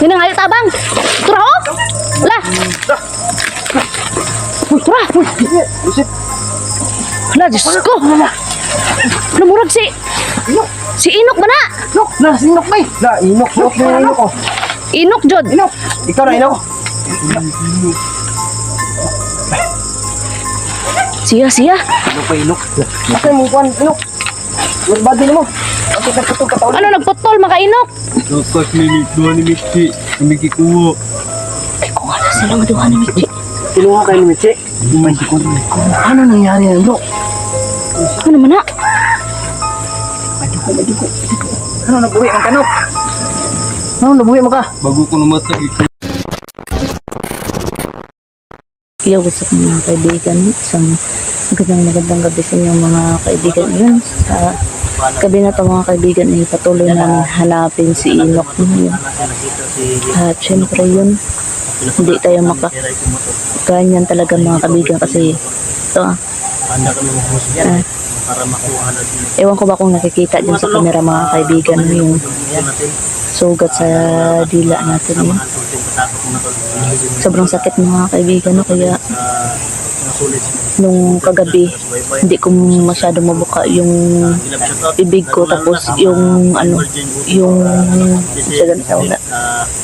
Yun ang ayot abang. Tura oh. La. Uy, tura. Uy. Hala, Diyos ko. Namurag si... Si Inok ba na? Inok, na, sinok ba eh? Na, inok, inok na yung inok ko. Inok, Jod. Inok, ikaw na inok. Siya, siya. Inok pa inok. Bakit mo kuhan, inok? Magbadi mo. Bakit nagputol ka taon? Ano, nagputol, maka Inok. Dapat minit dua ni Miki. Miki kuwo. Ay, kung ano sila duha ni Michi. Kinuha kayo ni Michi. May sikon. Ano nangyari na, inok? Ano man na? Ano nabuhi ang kanok? Ano nabuhi mo ka? Bago ko namatay. Yo, what's up mga kaibigan? Isang magandang magandang gabi sa inyong mga kaibigan. Yun, sa gabi na to mga kaibigan ay patuloy namin hanapin si Inok yun. At syempre yun, hindi tayo maka ganyan talaga mga kaibigan kasi ito ah, ah, ewan ko ba kung nakikita din sa camera mga kaibigan yung sugat sa dila natin yun. Sobrang sakit mga kaibigan no? kaya nung kagabi hindi ko masyado mabuka yung bibig ko. Tapos yung ano yung na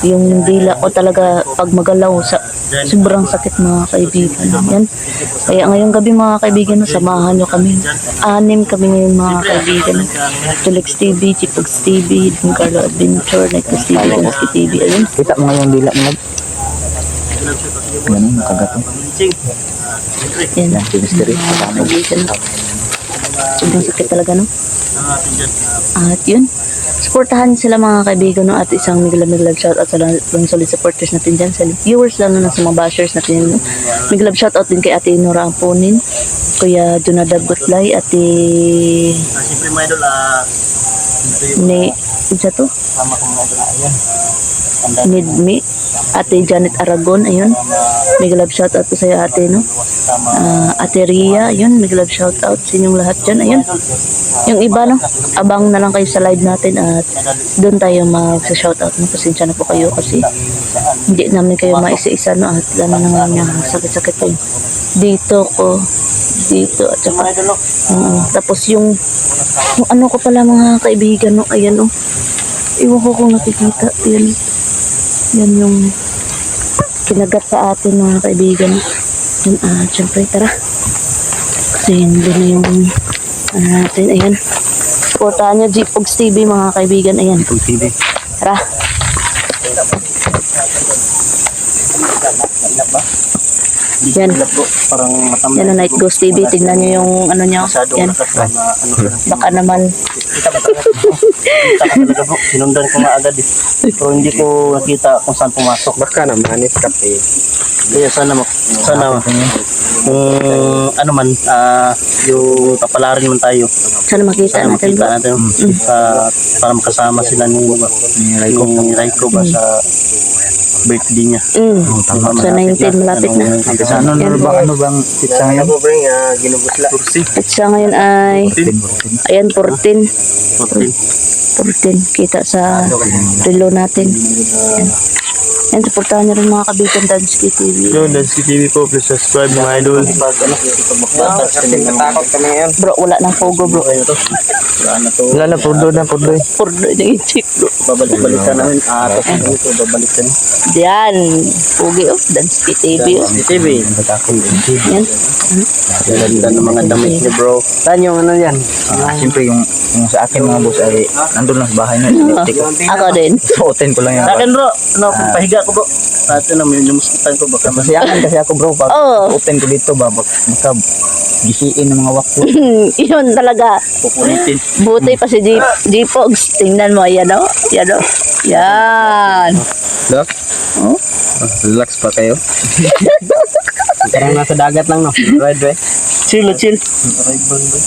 yung dila ko talaga pag magalaw sa sobrang sakit mga kaibigan yan kaya ngayong gabi mga kaibigan samahan nyo kami. Anim kami ngayon mga kaibigan. Tulix TV, Chipogs TV, Din Carlo Adventure, Nightcast TV, Ganski TV ayun. Kita mo ngayon dila mo. Ganun, kagato. Yan Yan, chemistry. mga kaibigan sobrang sakit talaga no? At yun. Supportahan sila mga kaibigan no? At isang migla miglab shout out sa lang lang solid supporters natin dyan sa viewers lalo na sa mga bashers natin no? miglab shout out din kay ate Nora Amponin kuya Jonadab Gutlay ate Siyempre mga idol, ah, ni isa to? Sama ko mga idol. Ayan. need me ate Janet Aragon ayun. Miglab shout out po sa'yo ate no Ah, ate Ria yun miglab shout out sa inyong lahat dyan. Ayun. Yung iba no? Abang na lang kayo sa live natin at doon tayo mag-shout out no pasensya na po kayo kasi hindi namin kayo maisa-isa no? At lalo na nga sakit-sakit po. Dito ko dito at saka mm, tapos yung, yung ano ko pala mga kaibigan no? Ayan no? Iwan ko kung nakikita. Yan yan yung kinagat sa atin mga kaibigan yun ah syempre tara. Kasi hindi na yung ano natin ayan. Supportahan nyo Jeepogs TV mga kaibigan ayan. TV. tara yan Parang matam. yan ang Night Ghost TV tignan nyo yung ano nyo yan ano. baka naman Kita talaga? Bro. Sinundan ko nga agad eh. Pero hindi ko nakita kung saan pumasok. Baka naman, iskap eh. Kaya sana mak sana kung ano man ah yung kapalarin man tayo. sana makita Sana natin makita ba natin sa para makasama sila ni ni Raiko ni Raiko ba sa birthday niya. mm. sa 19 malapit na Sa ano Yan. ba ano bang pizza ngayon? Ano bring ginubos la? Kursi. at siya ngayon ay ayan 14 14. 14 kita sa relo natin yan yan supportahan nyo rin mga kabigan Dansky TV Yun, Dansky TV po. Please subscribe mga idol. Natakot kami ngayon. bro wala nang pogo bro Wala na to. Wala na, pudo na, pudo. Porno yung chip bro Babalik-balikan namin. Ah, tapos dito babalikan. Diyan, Pugi of Dansky TV oh. Si TV. Yan. Ganda ng mga damit ni bro. Saan yung ano yan? Ah, siyempre yung, yung sa akin mga boss ay nandun lang sa bahay na. Ako din. Suotin ko lang yan. Sa akin bro, ano, pahiga ko bro. Sa atin naman, yung muskutan ko baka mas kasi ako bro. Pag Oo. open ko dito ba, bak baka gisiin ng mga wakto. Yun talaga. pupulitin. Buti pa si G G-Pogs. Tingnan mo, yan o. Yan o. Yan. Dok, Oh. relax pa kayo. Parang nasa dagat lang no. Right, right. Chill, chill.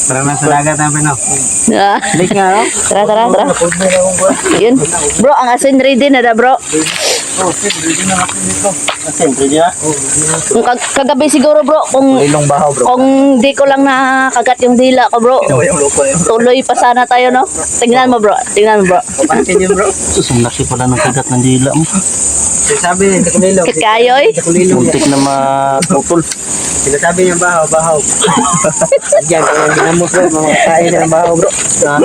Parang nasa dagat namin no. Ah. Balik nga no. Tara, tara, tara. Yun. Bro, ang asin ready na da, bro. Oh, sir, ready na ako nito. Ah, siyempre, di na. Kung kag- kagabi siguro bro, kung Ilong bahaw bro. kung di ko lang nakagat yung dila ko bro, yung loko yun. tuloy pa sana tayo no. Tingnan mo bro, tingnan mo bro. Papansin niyo, bro. Sus, ang laki pala ng kagat ng dila mo. Sabi, takulilong. Kakayoy. Muntik na maputol. Sinasabi niya bahaw, bahaw. Lagyan ko yung ginamot bro, makakain siya ng bahaw bro. Ah,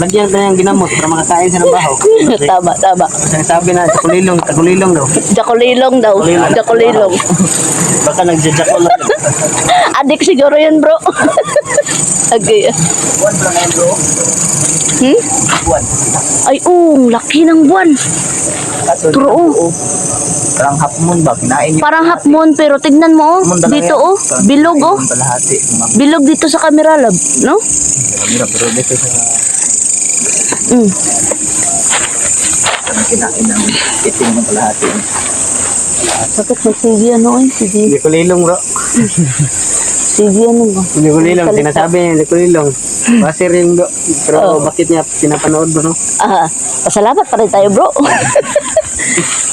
Lagyan ko yung ginamot para makakain siya ng bahaw. tama, tama. Sinasabi na, takulilong, takulilong daw. Jakulilong daw. Jakulilong. Baka nagjajak ko lang. Adik siguro yun bro. Okay. Buwan pa ngayon bro. Hmm? Buwan. Ay, oh, laki ng buwan. True. Parang half moon ba? Kinain niya. Parang half moon pero tignan mo oh. Dito oh. Bilog oh. Palahati. Bilog dito sa camera lab, no? Mira, pero dito sa Mm. kinain namin. Itim ng palahati. Bakit may sige ano eh? Sige, Hindi ko lilong bro. sige ano ba? Hindi ko lilong. Sinasabi niya, hindi ko lilong. Base rin bro. Pero Oh. bakit niya pinapanood bro? Ah, pasalamat pa rin tayo bro.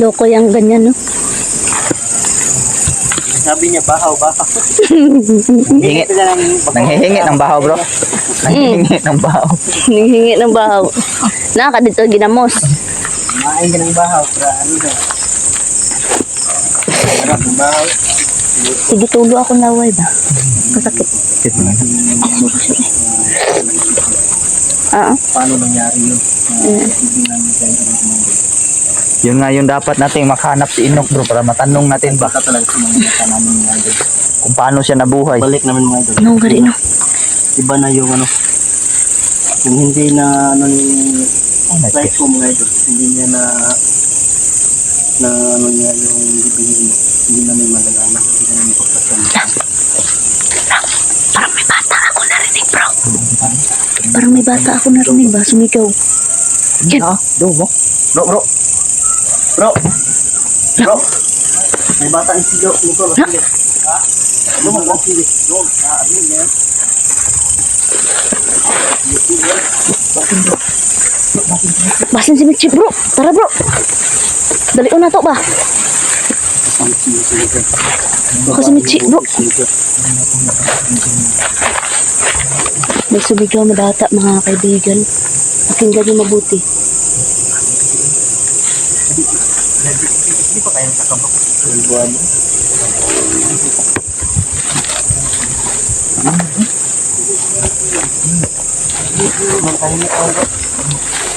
Loko yung ganyan, no? Sabi niya, bahaw, bahaw. Hingi. Nanghihingi ng bahaw bro. Nanghihingi ng bahaw. Nanghingi ng bahaw. Naka dito ginamos. Kumain ka ng bahaw. Para ano daw? Sarap ng bahaw. Sige, tulo ako naway ba? Kasakit. Ah, ah. Paano nangyari yun? Mm. Yun nga yung dapat nating makahanap si Inok bro para matanong natin ba Baka talaga sa mga mata namin mga idol. kung paano siya nabuhay. Balik namin mga idol. Anong gari, no? Iba na yung ano. Yung hindi na ano yung Oh, life ko mga idol. Hindi niya na na ano niya yung bibigyan mo. Hindi na may malalaman. Hindi na may pagkasalan. Parang may bata ako narinig, bro. Parang may bata ako narinig ba? Sumigaw. Yan. Ah, do mo. Bro, bro. Bro. Bro. May bata ang sigaw. Sige. Ha? Lumang sige. Doon. Ah, ano yan? Basin si Mitchie, bro. Tara, bro. Dali na to ba? Baka si Mitchie, bro. May sumigaw na bata, mga kaibigan. Pakinggan niyo mabuti. Hindi pa kaya nakabak. Buwan.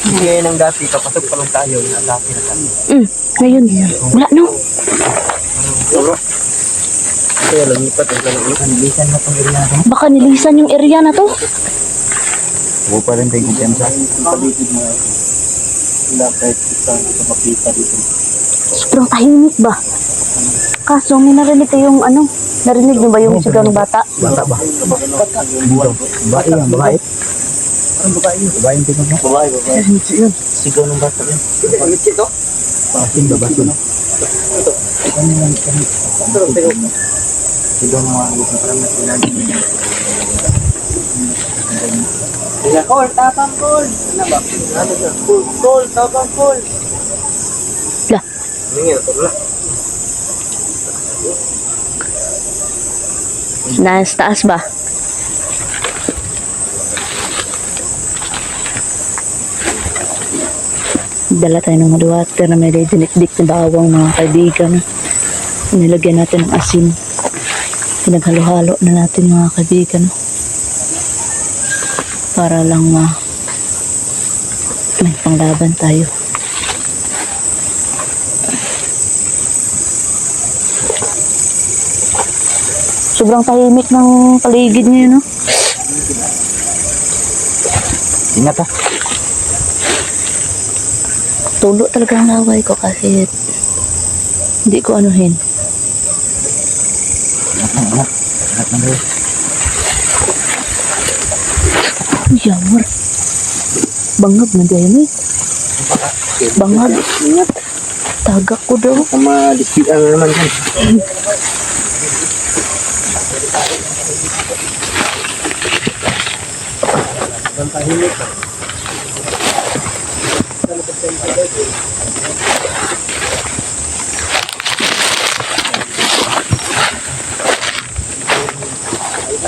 Hindi ngayon ang dati, kapasok pa lang tayo, dati na tayo. Mm, ngayon. Wala, no? Kaya lumipat, ang lumipat. Bilisan na itong area natin. Baka nilisan yung area na to. Huwag pa rin tayo kumpiyansa. Paligid ito. Wala kahit isang makita dito. Sobrang tahimik ba? Kaso may narinig kayong ano? Narinig niyo ba yung sigaw ng bata? Bata ba? Dito. Babae yan, babae. Ang babae yun? Babae yung tingin mo? Babae, babae. yun. Sigaw ng bata yun. Pasin ba ba yun? Ano yan? Sigaw ng mga ulit na parang nasilagi. Call, tapang call. Ano ba? Ano ba? Call, call, tapang call. Lah, Hindi nga, ito lang. nasa taas ba? Dala tayo ng water na may dinikdik na bawang mga kaibigan. Nilagyan natin ng asin. Pinaghalo-halo na natin mga kaibigan. Para lang ma may panglaban tayo. Sobrang tahimik ng paligid niyo, no? Ingat ah. Tulo talaga ang laway ko kahit hindi ko anuhin. Ingat. Ingat na bro. Yamar. Bangag na dyan eh. Bangag. Ingat. Tagak ko daw. Ang mga lipian na naman dyan.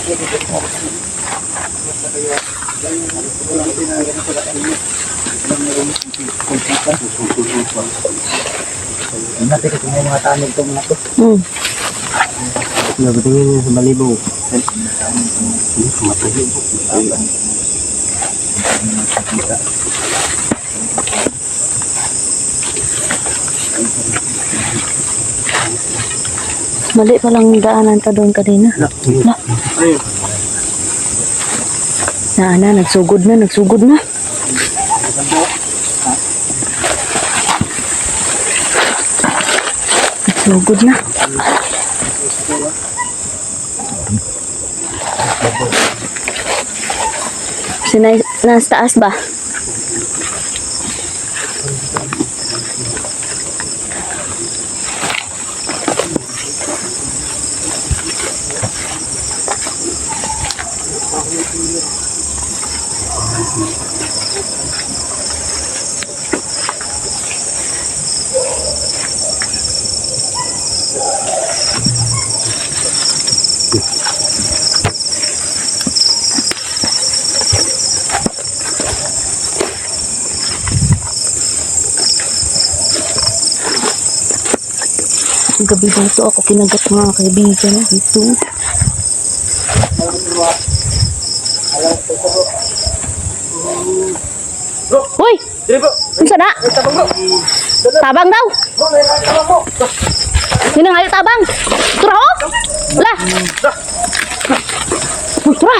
Natin kasi may mga tanig itong mga to. Hmm. Nagatingin niya sa balibo. Mali palang daanan ka doon kanina. Na. Na, na, nagsugod na, nagsugod na. Nagsugod na. Sinay, nasa taas ba? Gabi dito ako kinagat mga kaibigan dito. Hoy! Unsa na? Tabang daw. Sino nga yung tabang? Tura oh! La! Uy, Tura!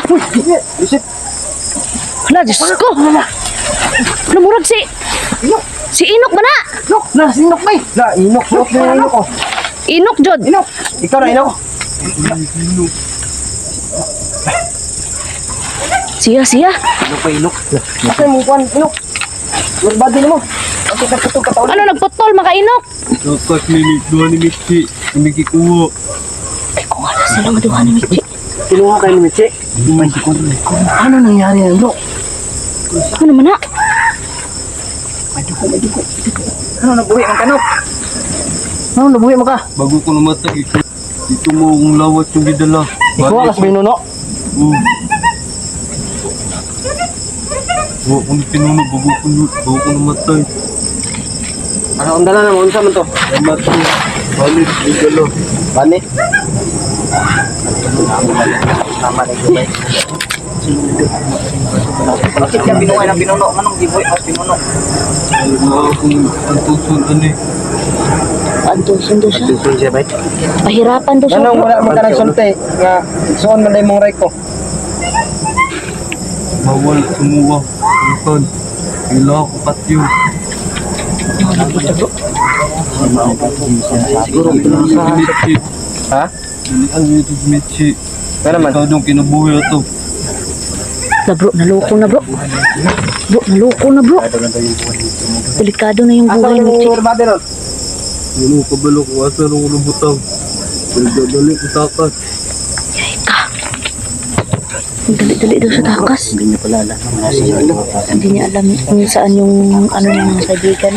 La, Diyos ko! Namurag si... Si Inok ba na? Inok! Na, sinok may! Na, inok! Inok na inok! Inok, Jod! Inok! Ikaw na inok! Siya, siya. Inok pa inok! Kasi mo kuhan, inok! Magbadi mo! Kasi kaputong katawan! Ano, nagputol, maka-inok? Dapat minit dua ni Mitsi. Hindi kikuha. Ay, kung ano sila maduhan ni Michi. Kinuha kayo ni Michi? May sikon. Ano nangyari na inok? Ano man na? Ano nabuhi man kanok? Ano nabuhi mo ka? Bago ko namatay, ito, ito mo ang lawat yung gidala. Ikaw alas binuno? Oo. Bago ko na pinuno, bago ko, bago ko namatay. Ano ang dala na mo? Unsa man to? Namatay. Balik, gidala. Bani? Tama na yung Bakit ka binuhay ng binuno? Manong gibuhay mas binuno? Wala akong antusun, ano eh. Antusin daw siya. Tusun siya ba? Pahirapan daw siya. Anong wala mo ka ng sulti nga suon man mong right ko? Bawal sumuwa. Ikan. Ila ako patyo. Siguro. Ha? Ang ito si Mitsi. Ano naman? Ikaw nung kinabuhi ito. Na bro, naloko na bro. Bro, naloko na bro. Delikado na yung buhay ni yung Michi. Ano kabalo ko asa nung nabutang. Nagdadali ko takas. Yay ka. Ang Dali-dali daw sa takas. Hindi niya pala alam. Hindi niya alam kung saan yung ano ng mga kaibigan.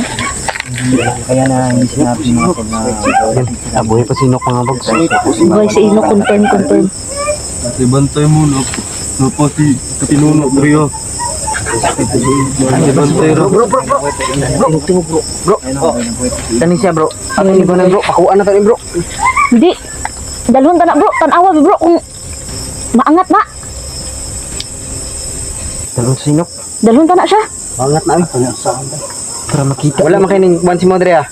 Kaya na hindi sinabi mga ko na abuhay pa sinok mga bags. Buhay si Ino, confirm, confirm. Kasi bantay mo na. Napa si Pinuno Priya. Bro, bro, bro. Bro, bro. Bro, oh. Tani siya bro. Ano ni ba bro? Pakuan na tani bro. Hindi. Dalhon ta na bro. Tanawa bro kung maangat na. Talong sinok. Dalhon ta na siya. Angat na ay. Para makita. Wala makainin buwan si Modre ah.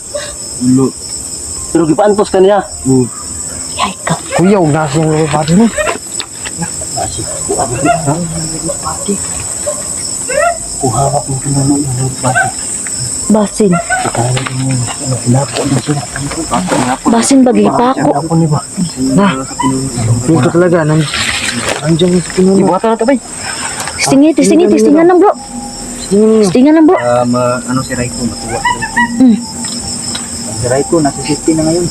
Ulo. Pero gipaantos ka niya. Oh. Yay ka. Kuya, huwag na siyang lupati mo. Kuhawak mo pinuno yung lupati. Basin. Lapo na sila. Basin bagi pa ako. Na, dito talaga. Nan, nandiyan yung pinuno. Ibuhatan na ito ba? Tistingi, tistingi, tistingan lang bro. Tistingan lang bro. Ah, ma, ano si Raiko, matuwa si Raiko. Mm. Si Raiko, nasa 50 na ngayon.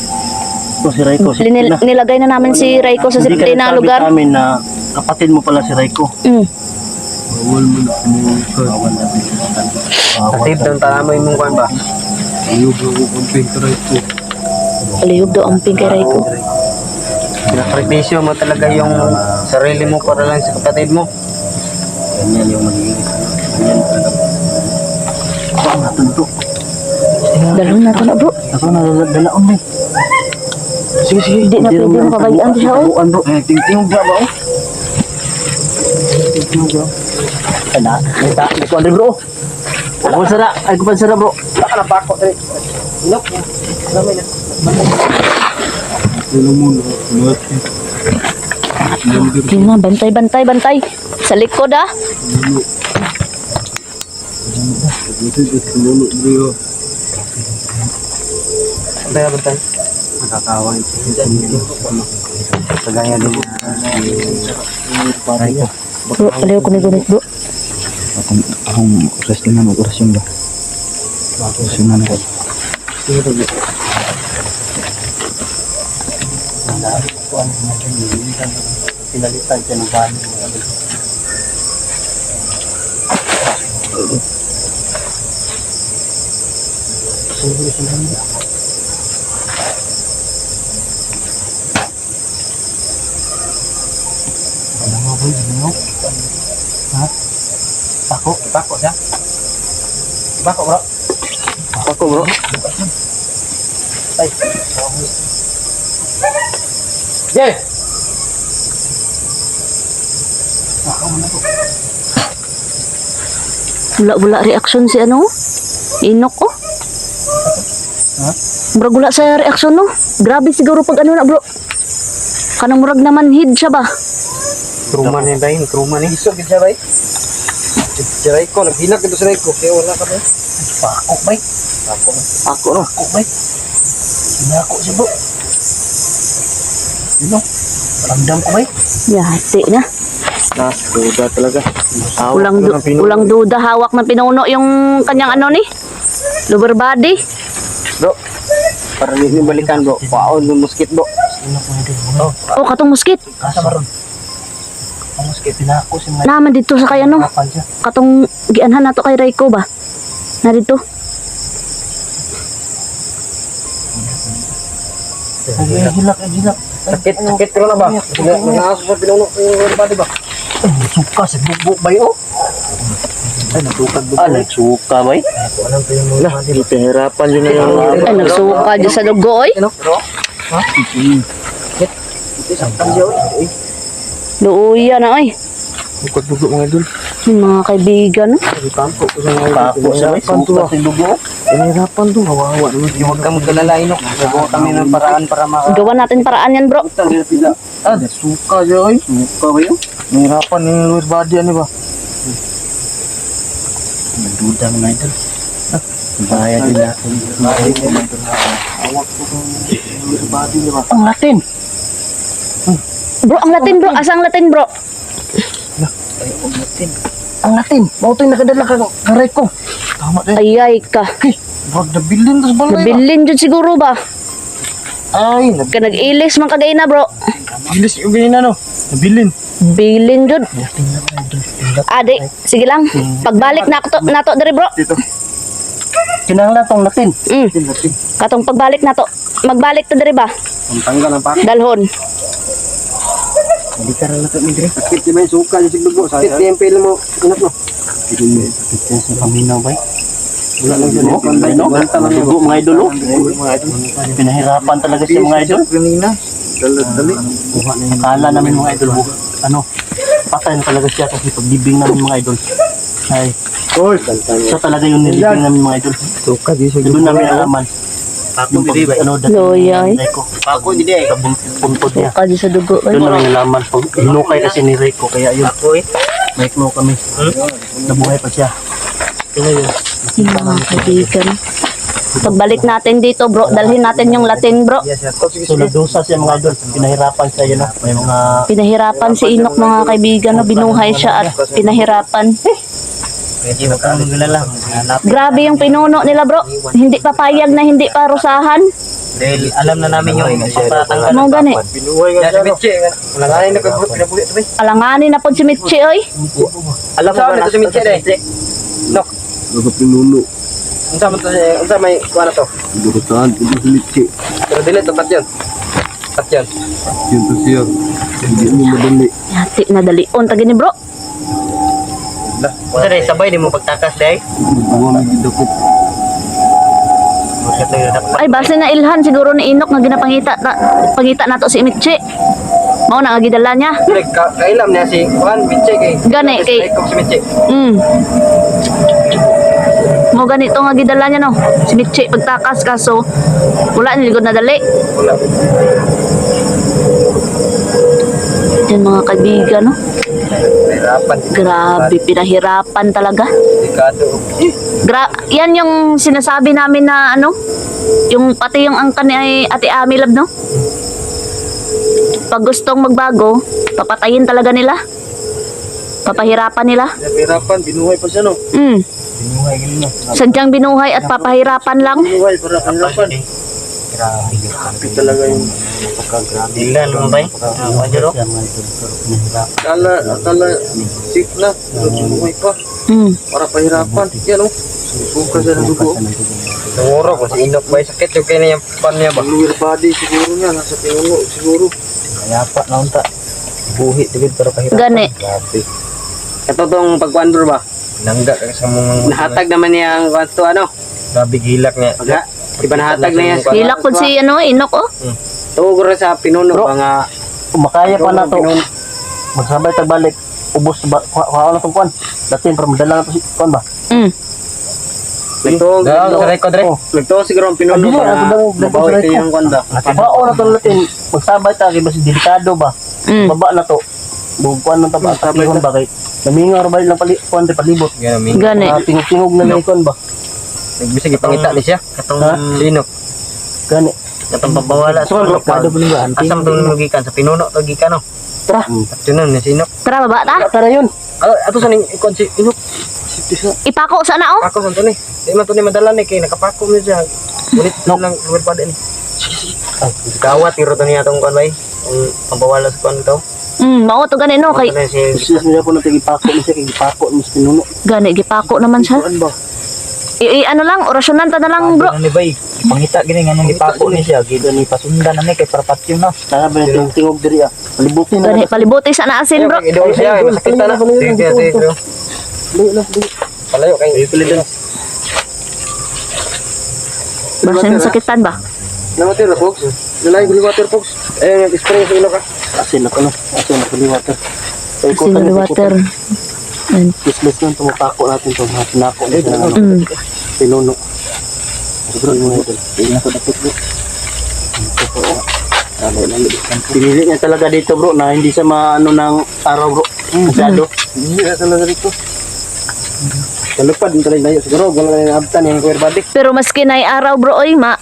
Ito si Raiko, Linil- nilagay na namin si Raiko sa safety na lugar. amin na kapatid mo pala si Raiko. Mm. Bawal mo na kumuha ka. Bawal na Katib, doon tala mo yung kwan ba? Ayun, bro, kumping taray ko. Aliyog daw ang pingkiray ko. Pinakripisyo mo talaga yung sarili mo para lang sa kapatid mo. Ganyan yung magiging ano. Ganyan talaga. Ako ang natunto. Dalhin nato na bro. Ako nalalalaon mo. Sige, sige. Hindi na pwede makabayaan siya oh. Buwan bro. Eh, tingting ba ba oh? Tingting bro. Ay na, may ta, may bro. Ako sara, ay kupan sara bro. Baka na pa ako. Eh. Inok. Lamay na. Ano muna, mati. Sige na, bantay, bantay, bantay. Sa likod ah. Bantay, bantay. Nakakawa ito. Kagaya din. Paray ko. Bro, aliw ko ni gunit bro. Akong, akong oras din naman, oras yun ba? Oras yun naman. Pinalitan siya ng bali. Pako, pako siya. Pako bro. Pako bro. Ay. Jay! Wala-wala reaction si ano? Inok ko. Bro, wala sa reaction no. Grabe siguro pag ano na bro. Kanang murag naman hid siya ba? Truman yan dahil, truman eh. Iso gid siya bay. Si Raiko, naghilag ito si Raiko. Kaya wala ka ba? Pako bay. Pako. Pako no. Pako bay. Sinako siya bro. Yun no. Ramdam ko bay. Yati na. Na, duda talaga. Hawak Ulang, du- ulang duda hawak ng pinuno yung kanyang ano ni. Lower body. Bro, para hindi balikan bro. Wow, yung mosquito bro. Oh, Oh, katong muskit. kasa maron. Ang maski pinako si Mike. Naman dito sa kay ano. Katong gianhan nato kay Raiko ba? Na dito. Ay, hilak, ay, hilak. Sakit, sakit ko na ba? Nag-aaso sa pinuno ko yung body ba? Ay, suka sa bubo ba yun? Ay, natukag bubo. Ah, nagsuka ba pinuno? Nah, pahirapan yun na yung... Ay, nagsuka dyan sa dugo oy. Ano? Bro? Ha? Ito saktan siya. Luuya na oy. Bukod dugo mga idol. Yung mga kaibigan. no? Pampo ko sa mga may sa dugo. Pahirapan to. Kawawa naman. Huwag kang magkalala inok. Gagawa kami ng paraan para maka... Gawa natin paraan yan bro. Ah, suka siya oy. Suka ba yun? Nahirapan yung lower body ano ba? Nagduda mga idol. Bahaya din natin. Bahaya din natin. Ang Latin. Bro, ang Latin bro. Asang Latin bro? Ang Latin. Ang Latin. Mao to yung nakadala ka karay ko. Tama din. Ayay ka. Hey, wag na bilin to sa balay. ba? Nabilin dyan siguro ba? Ay, Ka nag-ilis man kagay na bro. nabilis yung ganyan ano. Nabilin. Bilin na. Ang Adi, sige lang. Pagbalik na to, nato diri bro. Kinahanglan tong Latin. Mm. Katong pagbalik na to. Magbalik to diri ba? Ang tanggal ng pako. Dalhon. Hindi ka rin Latin ni Dre. Sakit di ba yung suka yung sigdugo? Sakit di yung pili mo. Inok no? Ito sa paminaw ba? Wala lang yun. Oh, ay, no? Dugo, mga idol, oh. Pinahirapan talaga siya mga idol. Kanina. Dali. Akala namin mga idol, bu- ano, patay na talaga siya kasi pagbibing namin mga idol. Ay, siya talaga yung nilibing namin mga idol. Suka di sa Doon namin alaman. Yung pag, ano, dati Loya, eh. ng Reiko. Pako di di. Sa bun- puntod niya. Suka dyan sa dugo. Ay. Doon namin nalaman. Hinukay kasi ni Reiko, kaya yun. May mo kami. Nabuhay pa siya. Yung mga kaibigan. Pagbalik natin dito bro, dalhin natin yung Latin bro. So, nadusa siya mga idol. Pinahirapan siya yun. May mga Pinahirapan si Inok mga kaibigan. No? Binuhay siya at pinahirapan. Pwede mo kang magalala. Hanap. Grabe yung pinuno nila bro. Hindi papayag na hindi parusahan. Dahil alam na namin yung pagpatanggal. Ano gani? Binuhay nga siya. Mitche. Langanin na kagulot. Pinabuhi ito? Alanganin na po si Mitchi oy. Alam mo ba na si Mitche dahil? Nok. Naga pinuno. Unsa man to eh, unsa may kuha na to? Durutaan, ito si Litsi. Pero dili to tat yun. Tat yun. Yun to siya. Hindi mo madali. Yati na dalion tagi ni bro. Unsa dai sabay di mo pagtakas gidakop. Buset na dapat. Ay base na ilhan siguro ni Inok nga ginapangita ta, pangita nato si Mitchi. Mao na nga gidala niya. Dili ka kailam niya si Juan Biche kay. Gani, kay- Kay si Biche. Mm. Mo ganito nga gidala niya no. Si Mitchi pagtakas kaso wala ni ligod na dali. Wala. Yan mga kaibigan no. Hirapan. Grabe pinahirapan talaga. Delikado. Gra yan yung sinasabi namin na ano, yung pati yung angkan ni ay Ate Amilab, no? Pag gustong magbago, papatayin talaga nila. Papahirapan nila. Hirapan, binuhay pa siya no. Mm. Binuhay gini no. Sadyang binuhay at papahirapan lang. Binuhay para hirapan. Grabe. Grabe talaga yung Pagkagrabe. Dilan mo ba? Ano jero? Akala, akala safe na. Pero binuhay pa. Mm. Para pahirapan. Yan ng dugo. Siguro kung Inok ba sakit yung kaya yung pan niya ba? Lower body siguro niya. Nasa pinuno siguro. Kaya pa na unta. Buhi tigid pero kahirap. Gani. Grabe. Ito tong pagwandor ba? Nangga sa mga Nahatag naman niya ang kwanto ano? Grabe gilak niya. Iba nahatag na yan. Hilak po si ano, Inok, oh. Tuguro sa pinuno Bro. ba nga. Makaya pa na to. Pinuno. Magsabay tagbalik. Ubos ba? Kuha na tong kuan. Datin para madala na to si kuan ba? Mm. Nagtuog. Dahil sa record re. Nagtuog siguro ang pinuno ba daw- nga. daw- Mabawi daw- kayo yung kwanda. Bao na to natin. Magsabay ta kay basi delikado ba? Mm. Baba na to. Bug kuan nang taba Magsabay sa ba kay. Namingar ba lang pali kuan de palibot. Gani. Ah, tingog-tingog na lang kuan ba? Nagbisig ipangita ni siya. Katong Ha? sinok. Gani. Katong pabawala sa So, ano. delikado pa nga. Asam to mo gikan sa pinuno to gikan no. Tara. At yun nun, ni sinok. Tara, baba ta. Tara yun. Ah, ato sa ning ikon si inok. Ipako sana, oh. Ako sa to ni. Di man to ni madala ni kay nakapako mi siya. Ulit no. lang lugar pa din. Kawat tiro to niya tong kuan bay. Ang pabawala sa kuan to. Mm, mao to gani no kay Kay si Sis nila po natin ipako ni siya sa pinuno. gani gipako naman siya. Kuan ba? I, i- ano lang, orasyonan ta na lang, bro. Ano ni bay? Pangita gini nga nung ipako ni siya, gido ni pasundan na ni kay para patyo na. Tara ba yung tingog diri ah. Palibutin na. Gani palibuti sa naasin, bro. Idol siya, masakit na. Sige, sige, dili. Palayo kay Pilipinas. Basin sakitan ba? Nawatir na folks. Nalay guli water folks. Eh, spray sa ilo ka. Asin ako no. Asin ako ni water. Kasi kutan, water. Ayun. Kismis lang tumapako natin to. Mga pinako na siya ng Mm. pinuno. Bro, yung water. Hindi na to dapat bro. Pinili niya talaga dito bro na hindi sa maano ng araw bro. Masyado. Hindi na talaga dito. Kalupad, yung talagang layo. Siguro, wala na yung abtan yung kuwer body. Pero maski na araw, bro, oy, ma.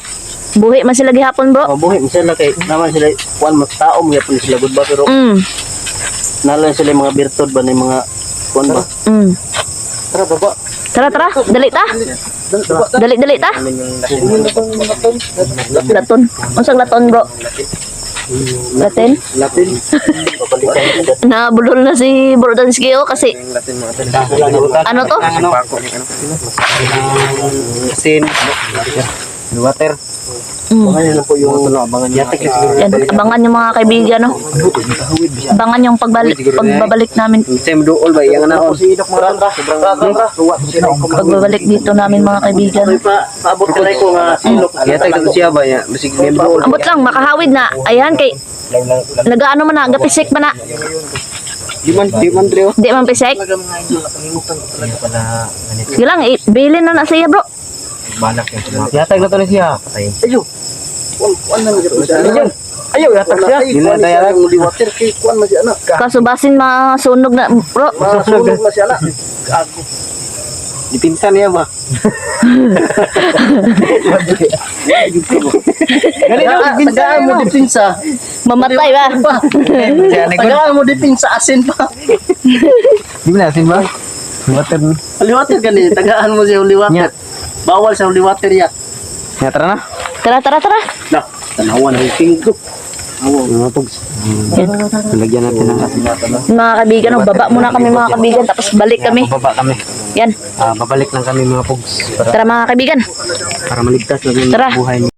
Buhi man sila gihapon, bro. Mabuhi sila kay naman sila kuan mas tao mga pun sila good ba pero Mm. nalan sila yung mga birtod ba ni mga kuan ba. Mm. Tara, baba. Tara, tara. Dali ta. Dali, dali ta. Laton. Unsang laton, bro? Latin? Latin. Sila. Nabulol na si Bro Dansky, oh, kasi ano to? Ano? Asin. Water. Mm. Mga lang po yung abangan niya. Siguro. Yan, abangan yung mga kaibigan, no? Abangan yung pagbalik, pagbabalik namin. Sem dool ba? Yang na Pagbabalik dito namin mga kaibigan. pa paabot ka ko nga silok. Yatik na siya ba? Ya, Masig sem dool. Ambot lang, makahawid na. Ayan, kay... Nagaano man na, gapisik man na. Di man, di man trio. Di man pisik. Sige lang, bilin na na siya, bro. Yatag na to ni siya. Ayo. Kuan kuan na gyud sa Ayun. Ayaw, yatak siya. Di na tayo. Ang uli water kay kuan man siya na. Kaso basin masunog na, bro. Masunog na siya na. Gago. Dipinsan niya ba? Ganito tagaan mo dipinsa. Mamatay ba? Tagaan mo dipinsa asin pa. Di ba nasin ba? Water. Liwater gani, tagaan mo siya liwater. Bawal sa liwater ya. Ya tara na. Tara, tara, tara. Nah, tanawan ang king ko. Awo, mga. Yan. Lagyan natin ng Mga kaibigan, oh, baba muna kami mga kaibigan, tapos balik kami. Baba kami. Yan. Ah, babalik lang kami mga pugs para, Tara mga kaibigan. para maligtas na yung Tara. buhay niyo.